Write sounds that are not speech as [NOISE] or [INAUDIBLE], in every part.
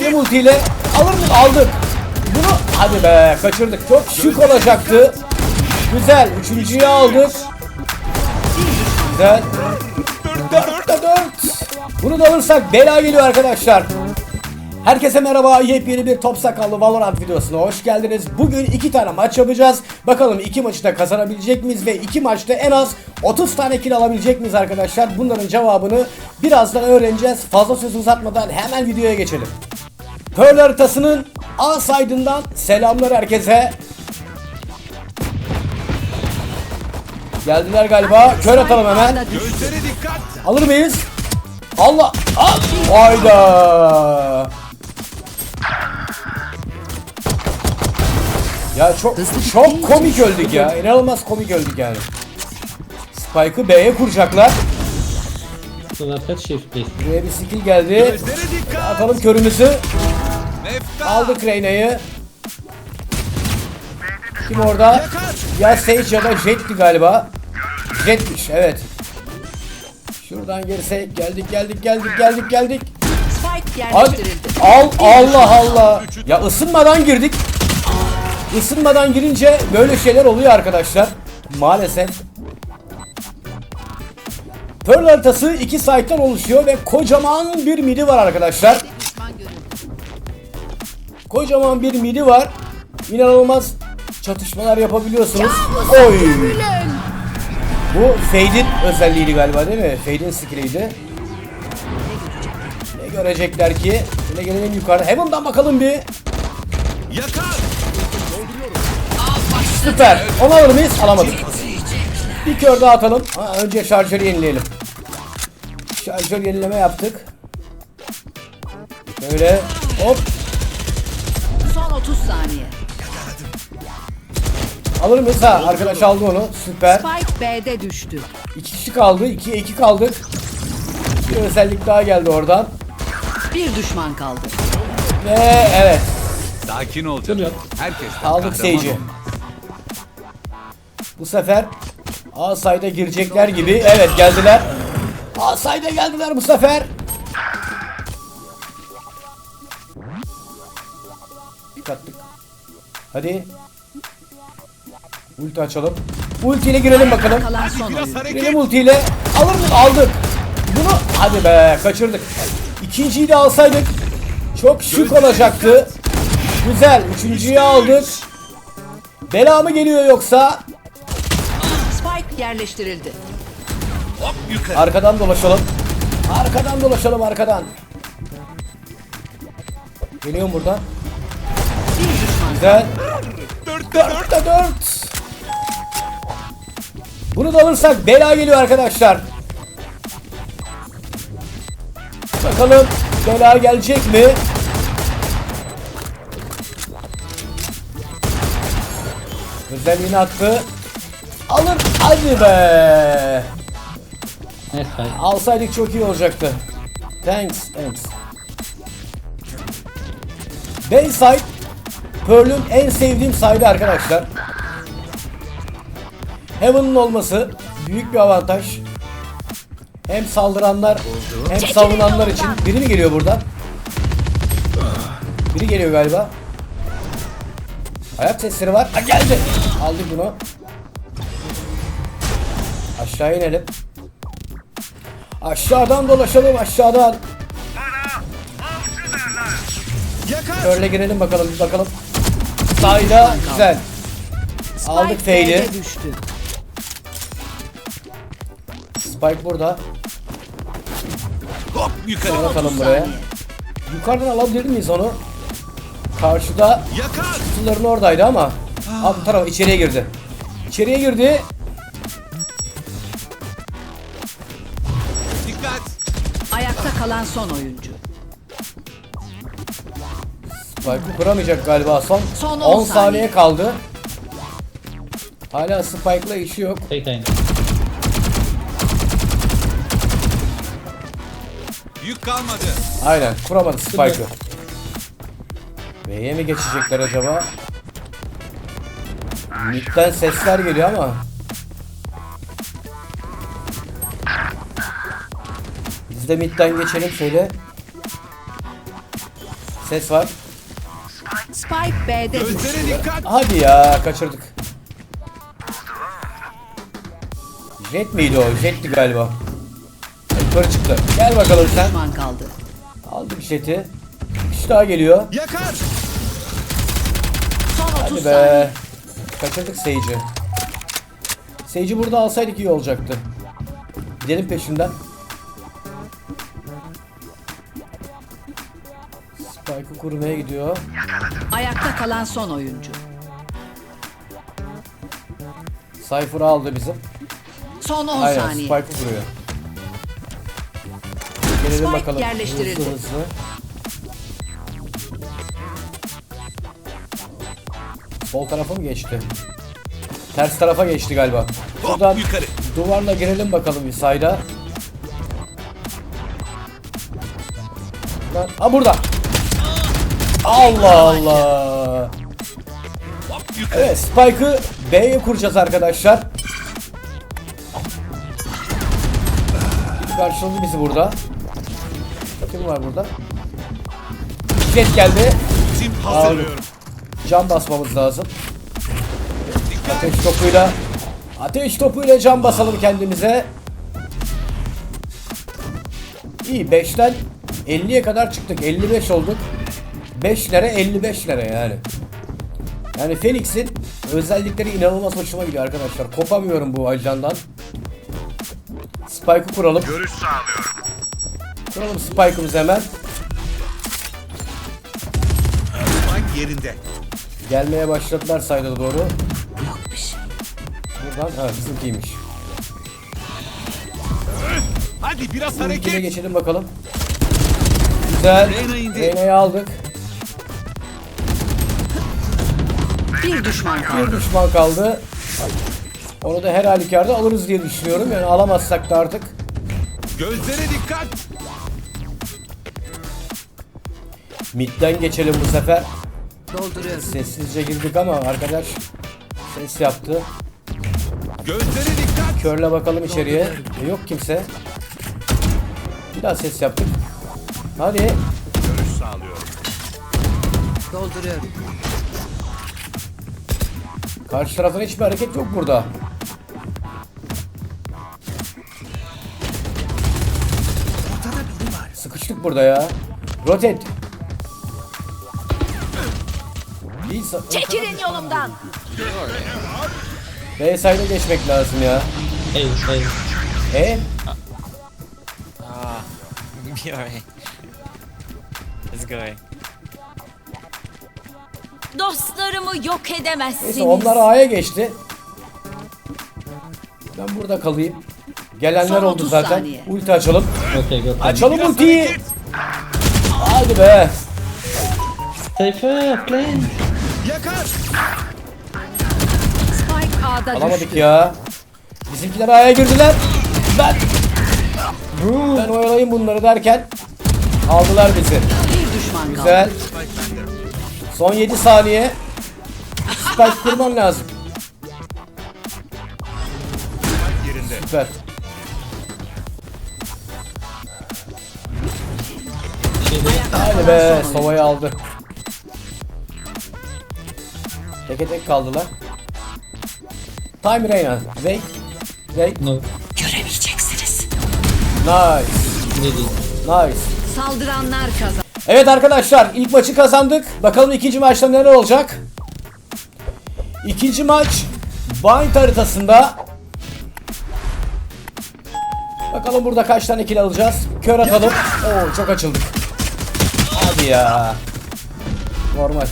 Benim ultiyle alır mı? Aldık. Bunu hadi be kaçırdık. Çok şık olacaktı. Güzel. Üçüncüyü aldık. Güzel. Dörtte dört. Bunu da alırsak bela geliyor arkadaşlar. Herkese merhaba. Yepyeni bir top sakallı Valorant videosuna hoş geldiniz. Bugün iki tane maç yapacağız. Bakalım iki maçı da kazanabilecek miyiz ve iki maçta en az 30 tane kill alabilecek miyiz arkadaşlar? Bunların cevabını birazdan öğreneceğiz. Fazla söz uzatmadan hemen videoya geçelim. Pearl haritasının A side'ından selamlar herkese. Geldiler galiba. Kör atalım hemen. Gözlere dikkat. Alır mıyız? Allah! Al! Hayda! Ya çok çok komik öldük ya. İnanılmaz komik öldük yani. Spike'ı B'ye kuracaklar. Base? Buraya bir skill geldi. Atalım körümüzü. Aldık Reyna'yı. Kim orada? Ya Sage ya da Jet'ti galiba. Jet'miş evet. Şuradan girsek geldik geldik geldik geldik geldik. Yerleştirildi. Al Allah Allah. Ya ısınmadan girdik. Isınmadan girince böyle şeyler oluyor arkadaşlar. Maalesef. Pearl haritası iki site'den oluşuyor ve kocaman bir midi var arkadaşlar. Kocaman bir midi var. İnanılmaz çatışmalar yapabiliyorsunuz. Oy. Bu Fade'in özelliğiydi galiba değil mi? Fade'in skilliydi. Ne görecekler ki? Şöyle gelelim yukarı. Heaven'dan bakalım bir. Yakar. Süper. Onu alır mıyız? Alamadık. Bir kör daha atalım. Ha, önce şarjörü yenileyelim. Şarjör yenileme yaptık. Böyle hop 30 saniye. alır mıyız? Ha arkadaş aldı onu. Süper. Spike B'de düştü. İki kişi kaldı. 2'ye 2 kaldık. Bir özellik daha geldi oradan. Bir düşman kaldı. Ve evet. Sakin ol canım. Herkes Aldık Sage'i. Bu sefer A sayda girecekler gibi. Evet geldiler. A sayda geldiler bu sefer. Dik attık. Hadi. Ulti açalım. Ulti ile girelim bakalım. Girelim ulti ile. Alır mı? Aldık. Bunu hadi be kaçırdık. İkinciyi de alsaydık çok şık olacaktı. Güzel. Üçüncüyü aldık. Bela mı geliyor yoksa? Spike yerleştirildi. Hop yukarı. Arkadan dolaşalım. Arkadan dolaşalım arkadan. Geliyorum buradan. Güzel. Dörtte dört. Dörtte dört. Bunu da alırsak bela geliyor arkadaşlar. Bakalım bela gelecek mi? Özelliğini attı. Alır. Hadi be. Neyse hayır. Alsaydık çok iyi olacaktı. Thanks, thanks. Bayside Pearl'ün en sevdiğim side arkadaşlar. Heaven'ın olması büyük bir avantaj. Hem saldıranlar hem savunanlar için. Biri mi geliyor buradan? Biri geliyor galiba. Ayak sesleri var. Ha geldi. Aldık bunu. Aşağı inelim. Aşağıdan dolaşalım aşağıdan. Yakar. Şöyle girelim bakalım bakalım. Sayda güzel. Aldık düştü. Spike burada. Hop yukarı. Sonra atalım 30 buraya. saniye. Yukarıdan alabilir miyiz onu? Karşıda Yakar. kutuların oradaydı ama. Abi bu taraf içeriye girdi. İçeriye girdi. Dikkat. Ayakta kalan son oyuncu. Spike'ı kuramayacak galiba son. Son 10 on saniye saniye. kaldı. Hala Spike'la işi yok. Tek aynı. Yük kalmadı. Aynen kuramadı Spike'ı. B'ye mi geçecekler acaba? Mid'den sesler geliyor ama. Biz de mid'den geçelim şöyle. Ses var. Spike B'de düştü. Gözlere dikkat. Hadi ya kaçırdık. Jet miydi o? Jetti galiba. Yukarı çıktı. Gel bakalım sen. Düşman kaldı. Aldım jeti. Bir kişi daha geliyor. Yakar. Son 30 Hadi saniye. be. Kaçırdık Sage'i. Sage'i burada alsaydık iyi olacaktı. Gidelim peşinden. Spike'ı kurmaya gidiyor. Ayakta kalan son oyuncu. Cypher'ı aldı bizim. Son 10 Aynen saniye. Spike'ı kuruyor. Gelelim Spike bakalım. yerleştirildi. Hızlı hızlı. Sol tarafa mı geçti? Ters tarafa geçti galiba. Buradan Hop yukarı. duvarla girelim bakalım bir sayda. Lan, ha burada. Allah Allah. Evet Spike'ı B'ye kuracağız arkadaşlar. Karşıladı bizi burada. Kim var burada? Jet geldi. Hazırlıyorum. Cam basmamız lazım. Ateş topuyla Ateş topuyla cam basalım kendimize. İyi 5'ten 50'ye kadar çıktık. 55 olduk. 5'lere 55'lere yani. Yani Phoenix'in özellikleri inanılmaz hoşuma gidiyor arkadaşlar. Kopamıyorum bu ajandan. Spike'ı kuralım. Görüş sağlıyorum. Kuralım Spike'ımızı hemen. Spike yerinde. Gelmeye başladılar sayda doğru. Buradan ha bizimkiymiş. Hadi biraz Ülkeye hareket. geçelim bakalım. Güzel. Reyna'yı aldık. Bir düşman kaldı. Bir düşman kaldı. Onu da her halükarda alırız diye düşünüyorum. Yani alamazsak da artık. Gözlere dikkat. Mid'den geçelim bu sefer. Dolduruyorum. Sessizce girdik ama arkadaş ses yaptı. Gözlere dikkat. Körle bakalım içeriye. E, yok kimse. Bir daha ses yaptık. Hadi. Görüş sağlıyorum. Dolduruyorum. Karşı taraftan hiçbir hareket yok burada. Sıkıştık burada ya. Sa- Çekilin yolumdan. B side'e geçmek lazım ya. Hey hey. E [LAUGHS] alright. Let's go. Dostlarımı yok edemezsiniz. neyse onlar A'ya geçti. Ben burada kalayım. Gelenler Son oldu 30 zaten. saniye. Ulti açalım. Okay, go. Açalım Biraz ultiyi. Hadi be. Cypher, play. Yakar. Spike A'da Alamadık düştü. ya. Bizimkiler A'ya girdiler. Ben ben oyalayayım bunları derken aldılar bizi. Bir düşman kaldı. Güzel. Son 7 saniye. Spike kurman lazım. Süper. Hadi be Sova'yı aldı. Teke tek kaldılar. Time Reyna. Wait. Wait. No. Göremeyeceksiniz. Nice. Ne değil. Nice. Saldıranlar kazandı. Evet arkadaşlar ilk maçı kazandık. Bakalım ikinci maçta neler olacak? İkinci maç Bind haritasında. Bakalım burada kaç tane kill alacağız. Kör atalım. Oo çok açıldık. Hadi ya. Normal.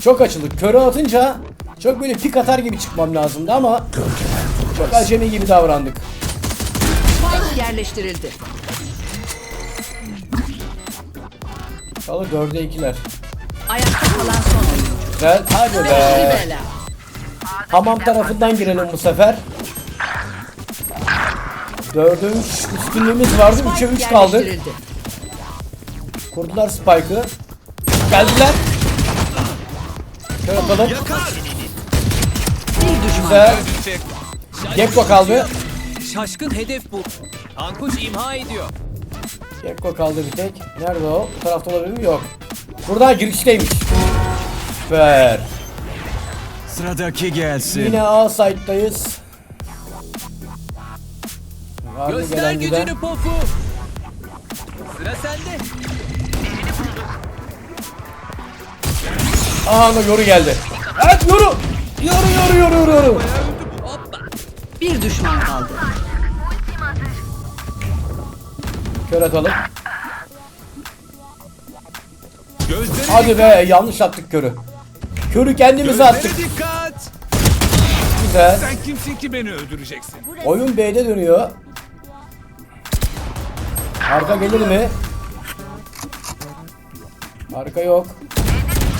Çok açıldık. Körü atınca çok böyle pik atar gibi çıkmam lazımdı ama çok acemi gibi davrandık. Spike yerleştirildi. Kalır 4'e 2'ler. Ayakta kalan son oyuncu. Güzel. Hadi be. Hamam tarafından girelim bu sefer. Dörde üç üstünlüğümüz vardı. Üçe üç yerleştirildi. Kurdular Spike'ı. Geldiler. Şöyle atalım. Güzel. Gekko kaldı. Şaşkın hedef bu. Ankuş imha ediyor. Gekko kaldı bir tek. Nerede o? Bu tarafta olabilir mi? Yok. Buradan girişteymiş. Süper. Sıradaki gelsin. Yine A site'dayız. Var mı Göster gelen giden? gücünü pofu. Sıra sende. Aha da yoru geldi. Evet yoru. Yoru yoru yoru yoru yoru. Bir düşman kaldı. Kör atalım. Gözlere Hadi be yanlış attık körü. Körü kendimize Gözlere attık. dikkat. Güzel. Sen kimsin ki beni öldüreceksin? Oyun B'de dönüyor. Arka gelir mi? Arka yok.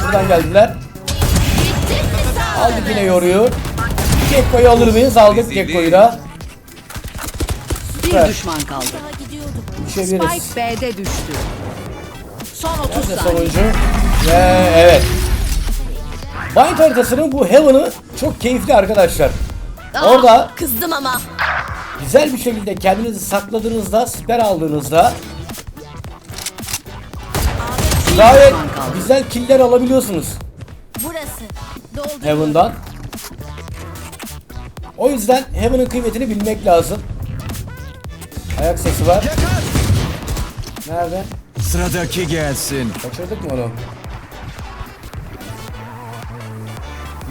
Buradan geldiler. Aldık yine yoruyor. Gekko'yu alır mıyız? Aldık Gekko'yu da. Bir düşman kaldı. Düşebiliriz. Spike B'de düştü. Son 30 Nerede saniye. sonuncu? Ve evet. Bind haritasının bu Heaven'ı çok keyifli arkadaşlar. Orada Kızdım ama. güzel bir şekilde kendinizi sakladığınızda, siper aldığınızda gayet güzel killer alabiliyorsunuz Burası. Doldur. Heaven'dan. O yüzden Heaven'ın kıymetini bilmek lazım. Ayak sesi var. Yakar. Nerede? Sıradaki gelsin. Kaçırdık mı onu?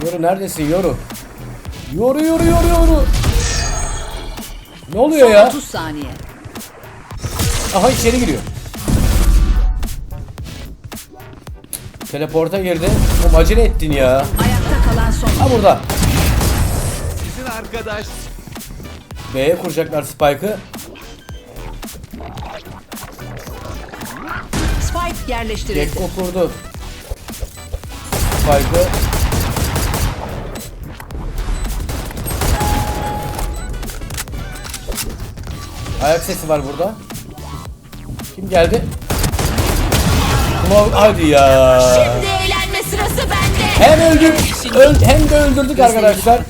Yoru neredesin Yoru? Yoru yoru yoru yoru. Ne oluyor Son ya? 30 saniye. Aha içeri giriyor. Teleporta girdi. Oğlum acele ettin ya. Ayakta kalan son. Ha burada. Sizin arkadaş. B'ye kuracaklar Spike'ı. Yerleştirildi. Gekko kurdu. Spike'ı. Ayak sesi var burada. Kim geldi? Ulan hadi ya. Şimdi eğlenme sırası bende. Hem öldük, öl- hem de öldürdük arkadaşlar.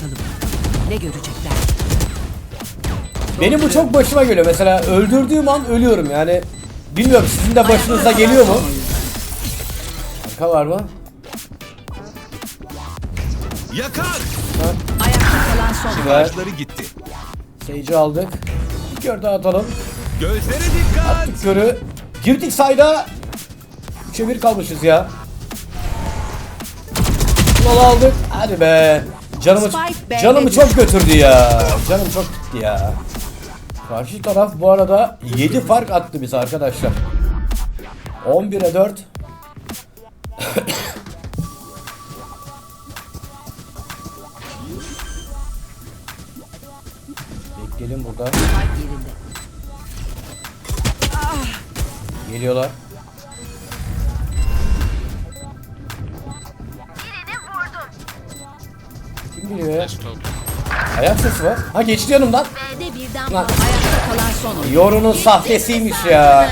Ne görecekler? Benim bu çok başıma geliyor. Mesela öldürdüğüm an ölüyorum yani. Bilmiyorum sizin de başınıza geliyor mu? Arka var mı? Yakar. Ayakta kalan son. Güzel. Gitti. Sage'i aldık. Bir kör daha atalım. Gözlere dikkat. Körü. Girdik sayda. 3'e 1 kalmışız ya. Yol aldık. Hadi be. Canımı, canımı çok götürdü ya. Canım çok gitti ya. Karşı taraf bu arada 7 fark attı bize arkadaşlar. 11'e 4. Bekleyelim burada. Geliyorlar. Kim geliyor ya? Ayak sesi var. Ha geçti yanımdan. B'de birden Lan Ayakta kalan son oyun. yorunun sahtesiymiş ya.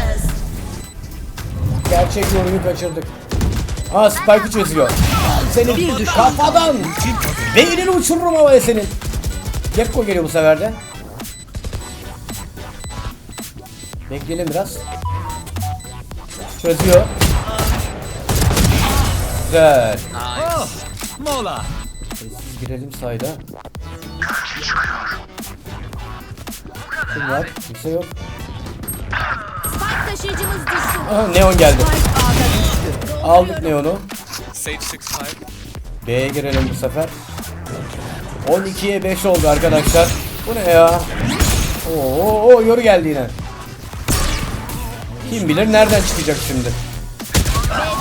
Gerçek yoruyu kaçırdık. Ha Spike'ı çözüyor. Senin Bir düşman kafadan beynini uçururum havaya senin. Gekko geliyor bu sefer de. Bekleyelim biraz. Çözüyor. Güzel. Oh, mola. Sessiz girelim sayda. Kim var? Kimse yok. Spike taşıyıcımız düştü. Aha Neon geldi. Aldık Neon'u. Sage 65. B'ye girelim bu sefer. 12'ye 5 oldu arkadaşlar. Bu ne ya? Oo, oo yoru geldi yine. Kim bilir nereden çıkacak şimdi.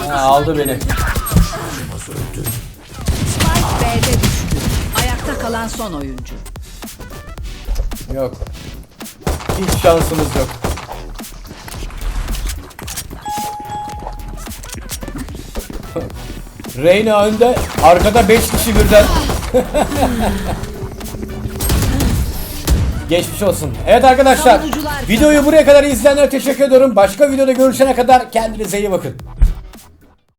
Ha, aldı beni. Kalan son oyuncu. Yok. Hiç şansımız yok. [LAUGHS] Reyna önde, arkada 5 kişi birden. [LAUGHS] Geçmiş olsun. Evet arkadaşlar, videoyu buraya kadar izleyenlere teşekkür ediyorum. Başka videoda görüşene kadar kendinize iyi bakın.